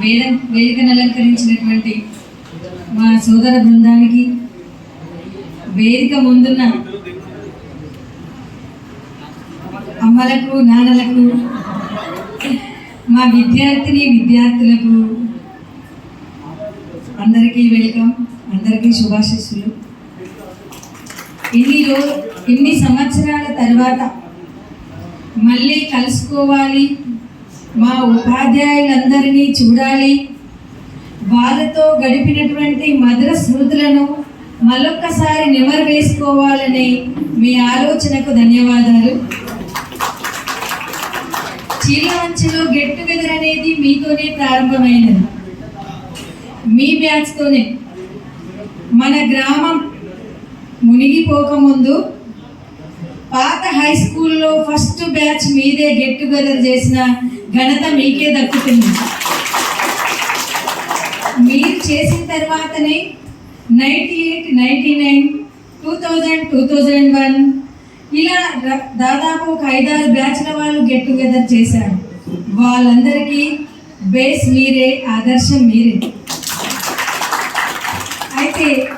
వేద వేదికను అలంకరించినటువంటి మా సోదర బృందానికి వేదిక ముందున్న అమ్మలకు నాన్నలకు మా విద్యార్థిని విద్యార్థులకు అందరికీ వెల్కమ్ అందరికీ శుభాశిస్సులు. ఇన్ని రోజు ఇన్ని సంవత్సరాల తర్వాత మళ్ళీ కలుసుకోవాలి మా ఉపాధ్యాయులందరినీ చూడాలి. వాళ్ళతో గడిపినటువంటి మధుర స్మృతులను మరొక్కసారి నెమరు వేసుకోవాలనే మీ ఆలోచనకు ధన్యవాదాలు. చీలవంచలో గెట్ టుగెదర్ అనేది మీతోనే ప్రారంభమైనది. మీ బ్యాచ్తోనే. మన గ్రామం మునిగిపోకముందు పాత హై స్కూల్లో ఫస్ట్ బ్యాచ్ మీదే గెట్ టుగెదర్ చేసిన ఘనత మీకే దక్కుతుంది. మీరు చేసిన తర్వాతనే ninety eight ninety nine two thousand two thousand one ఇలా ర- దాదాపు ఒక ఐదారు బ్యాచ్ల వాళ్ళు గెట్ టుగెదర్ చేశారు. వాళ్ళందరికీ బేస్ మీరే ఆదర్శం మీరే. అయితే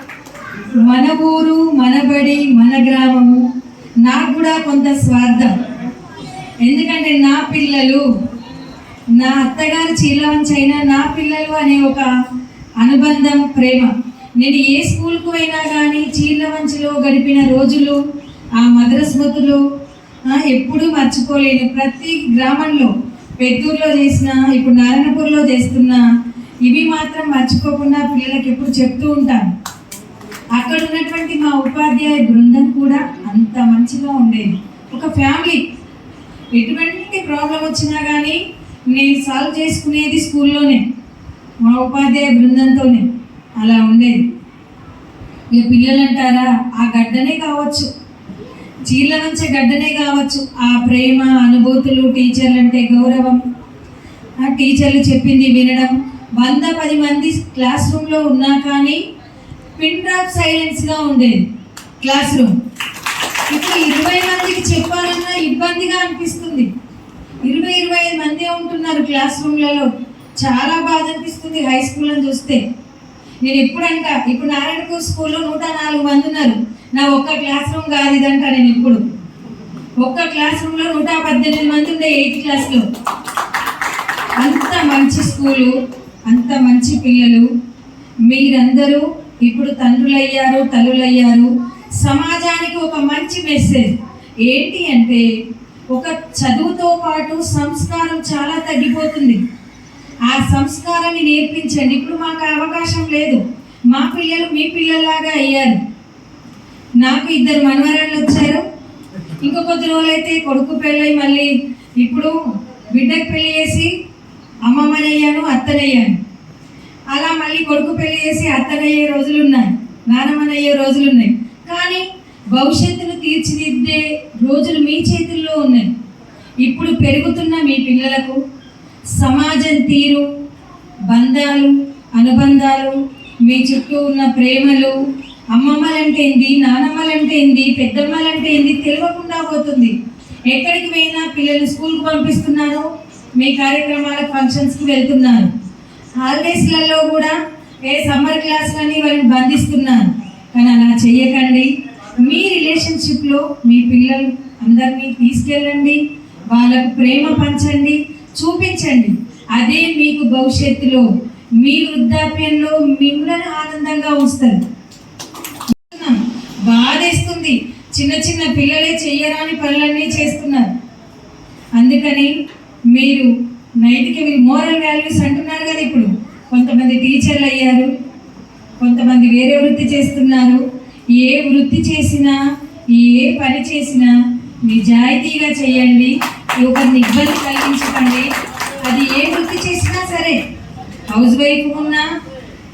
మన ఊరు మన బడి మన గ్రామము నాకు కూడా కొంత స్వార్థం. ఎందుకంటే నా పిల్లలు నా అత్తగారు చీలవంచి నా పిల్లలు అనే ఒక అనుబంధం ప్రేమ. నేను ఏ స్కూల్కు పోయినా కానీ చీలవంచిలో గడిపిన రోజులు ఆ మధుర స్మృతులు ఎప్పుడూ మర్చిపోలేను ప్రతి గ్రామంలో పెద్దూరులో చేసిన ఇప్పుడు నారాయణపూర్లో చేస్తున్న ఇవి మాత్రం మర్చిపోకుండా పిల్లలకి ఎప్పుడు చెప్తూ ఉంటాను. అక్కడ ఉన్నటువంటి మా ఉపాధ్యాయ బృందం కూడా అంత మంచిగా ఉండేది. ఒక ఫ్యామిలీ. ఎటువంటి ప్రాబ్లం వచ్చినా కానీ నేను సాల్వ్ చేసుకునేది స్కూల్లోనే మా ఉపాధ్యాయ బృందంతోనే. అలా ఉండేది. ఇక పిల్లలు అంటారా ఆ గడ్డనే కావచ్చు. చీర్ల నుంచి గడ్డనే కావచ్చు. ఆ ప్రేమ అనుభూతులు టీచర్లు అంటే గౌరవం. ఆ టీచర్లు చెప్పింది వినడం. వంద పది మంది క్లాస్ రూమ్లో ఉన్నా కానీ పిన్ డ్రాప్ సైలెన్స్గా ఉండేది. Class room. ఇప్పుడు ఇరవై మందికి చెప్పాలన్నా ఇబ్బందిగా అనిపిస్తుంది. ఇరవై ఇరవై ఐదు మంది ఉంటున్నారు క్లాస్ రూమ్లలో. చాలా బాధ అనిపిస్తుంది హై స్కూల్ అని చూస్తే. నేను ఎప్పుడంట ఇప్పుడు నారాయణపూర్ స్కూల్లో నూట నాలుగు మంది ఉన్నారు. నా ఒక్క క్లాస్ రూమ్ కాదు ఇదంట నేను ఇప్పుడు. ఒక్క క్లాస్ రూమ్లో నూట పద్దెనిమిది మంది ఉండే ఎయిత్ క్లాస్లో. అంత మంచి స్కూలు అంత మంచి పిల్లలు. మీరందరూ ఇప్పుడు తండ్రులయ్యారు తల్లులయ్యారు. సమాజానికి ఒక మంచి మెసేజ్ ఏంటి అంటే ఒక చదువుతో పాటు సంస్కారం చాలా తగ్గిపోతుంది. ఆ సంస్కారాన్ని నేర్పించండి. ఇప్పుడు మాకు అవకాశం లేదు. మా పిల్లలు మీ పిల్లల్లాగా అయ్యారు. నాకు ఇద్దరు మనవరాళ్ళు వచ్చారు. ఇంకో కొద్ది రోజులైతే కొడుకు పెళ్ళై మళ్ళీ ఇప్పుడు బిడ్డకు పెళ్ళి చేసి అమ్మమ్మనయ్యాను అత్తనయ్యాను. అలా మళ్ళీ కొడుకు పెళ్ళి చేసి అత్తనయ్యే రోజులు ఉన్నాయి నానమ్మనయ్యే రోజులు ఉన్నాయి కానీ భవిష్యత్తు తీర్చిదిద్దే రోజులు మీ చేతుల్లో ఉన్నాయి. ఇప్పుడు పెరుగుతున్న మీ పిల్లలకు సమాజం తీరు బంధాలు అనుబంధాలు మీ చుట్టూ ఉన్న ప్రేమలు అమ్మమ్మలంటే ఏంది నానమ్మలంటే ఏంది పెద్దమ్మలంటే ఏంది తెలియకుండా పోతుంది. ఎక్కడికి పోయినా పిల్లలు స్కూల్కి పంపిస్తున్నారు మీ కార్యక్రమాల ఫంక్షన్స్కి వెళ్తున్నారు. హాలిడేస్లలో కూడా ఏ సమ్మర్ క్లాసులని వాళ్ళని బంధిస్తున్నారు. కానీ అలా చెయ్యకండి. మీ రిలేషన్షిప్లో మీ పిల్లలు అందరినీ తీసుకెళ్ళండి వాళ్ళకు ప్రేమ పంచండి చూపించండి. అదే మీకు భవిష్యత్తులో మీ వృద్ధాప్యంలో మిమ్మల్ని ఆనందంగా ఉంచుతారు. బాధేస్తుంది. చిన్న చిన్న పిల్లలే చెయ్యరాని పనులన్నీ చేస్తున్నారు. అందుకని మీరు నైతిక మోరల్ వాల్యూస్ అంటున్నారు కదా ఇప్పుడు. కొంతమంది టీచర్లు అయ్యారు. కొంతమంది వేరే వృత్తి చేస్తున్నారు. ఏ వృత్తి చేసినా ఏ పని చేసినా నిజాయితీగా చేయండి. ఒకరిని ఇబ్బంది కలిగించకండి. అది ఏ వృత్తి చేసినా సరే హౌస్ వైఫ్ ఉన్నా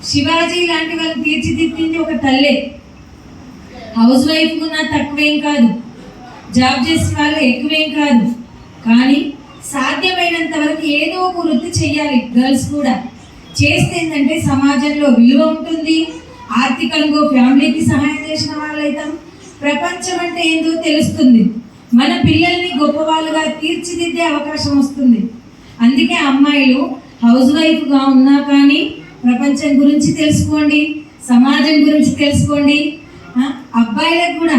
శివాజీ లాంటి వాళ్ళు తీర్చిదిద్దింది ఒక తల్లే. హౌస్ వైఫ్ ఉన్నా తక్కువేం కాదు. జాబ్ చేసే వాళ్ళు ఎక్కువేం కాదు. కానీ సాధ్యమైనంత వరకు ఏదో ఒక వృత్తి చేయాలి. గర్ల్స్ కూడా. చేస్తే ఏంటంటే సమాజంలో విలువ ఉంటుంది. ఆర్థికంగా ఫ్యామిలీకి సహాయం చేసిన వాళ్ళైతాం. ప్రపంచం అంటే ఏందో తెలుస్తుంది. మన పిల్లల్ని గొప్పవాళ్ళుగా తీర్చిదిద్దే అవకాశం వస్తుంది. అందుకే అమ్మాయిలు హౌస్ వైఫ్గా ఉన్నా కానీ ప్రపంచం గురించి తెలుసుకోండి సమాజం గురించి తెలుసుకోండి. అబ్బాయిలకు కూడా.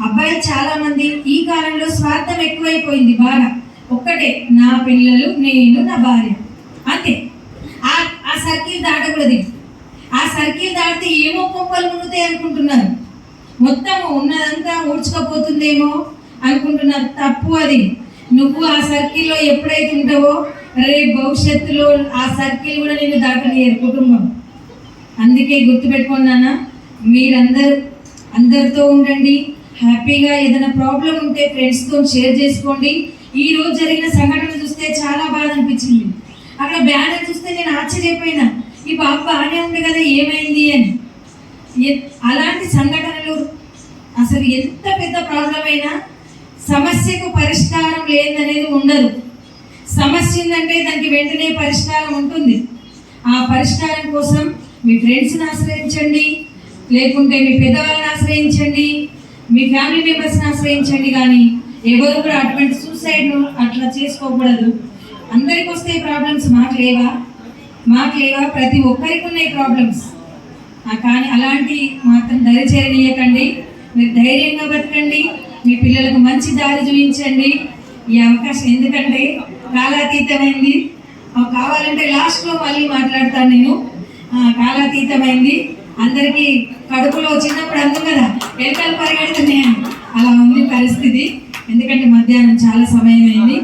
అబ్బాయిలు చాలామంది ఈ కాలంలో స్వార్థం ఎక్కువైపోయింది బాగా. ఒక్కటే నా పిల్లలు నేను నా భార్య. అంతే. ఆ ఆ సర్కిల్ దాటకూడదు. ఆ సర్కిల్ దాటితే ఏమో కుప్పలు మునుగుతాయి అనుకుంటున్నారు. మొత్తం ఉన్నదంతా ఊడ్చుకపోతుందేమో అనుకుంటున్నారు. తప్పు అది. నువ్వు ఆ సర్కిల్లో ఎప్పుడైతే ఉంటావో రేపు భవిష్యత్తులో ఆ సర్కిల్ కూడా నేను దాటలేరు కుటుంబం. అందుకే గుర్తుపెట్టుకున్నానా మీరందరూ అందరితో ఉండండి. హ్యాపీగా ఏదైనా ప్రాబ్లం ఉంటే ఫ్రెండ్స్తో షేర్ చేసుకోండి. ఈ రోజు జరిగిన సంఘటన చూస్తే చాలా బాధ అనిపించింది. అక్కడ బ్యానర్ చూస్తే నేను ఆశ్చర్యపోయినా. ఈ బాబు బాగానే ఉంది కదా ఏమైంది అని. అలాంటి సంఘటనలు అసలు ఎంత పెద్ద ప్రాబ్లం అయినా సమస్యకు పరిష్కారం లేదనేది ఉండదు. సమస్య ఉందంటే దానికి వెంటనే పరిష్కారం ఉంటుంది. ఆ పరిష్కారం కోసం మీ ఫ్రెండ్స్ని ఆశ్రయించండి లేకుంటే మీ పెద్దవాళ్ళని ఆశ్రయించండి మీ ఫ్యామిలీ మెంబర్స్ని ఆశ్రయించండి కానీ ఎవరు కూడా అటువంటి సూసైడ్ అట్లా చేసుకోకూడదు. అందరికి వస్తే ప్రాబ్లమ్స్ మాకు లేవా? మాకు లేవా ప్రతి ఒక్కరికి ఉన్నాయి ప్రాబ్లమ్స్ కానీ అలాంటి మాత్రం దరిచేరనీయకండి మీరు ధైర్యంగా బతకండి. మీ పిల్లలకు మంచి దారి చూపించండి. ఈ అవకాశం ఎందుకంటే కాలాతీతమైంది. కావాలంటే లాస్ట్లో మళ్ళీ మాట్లాడతాను నేను. కాలాతీతమైంది. అందరికీ కడుపులో చిన్నప్పుడు అందం కదా. ఎలుకలు పరిగెడుతున్నాయని అలా ఉంది పరిస్థితి. ఎందుకంటే మధ్యాహ్నం చాలా సమయం అయింది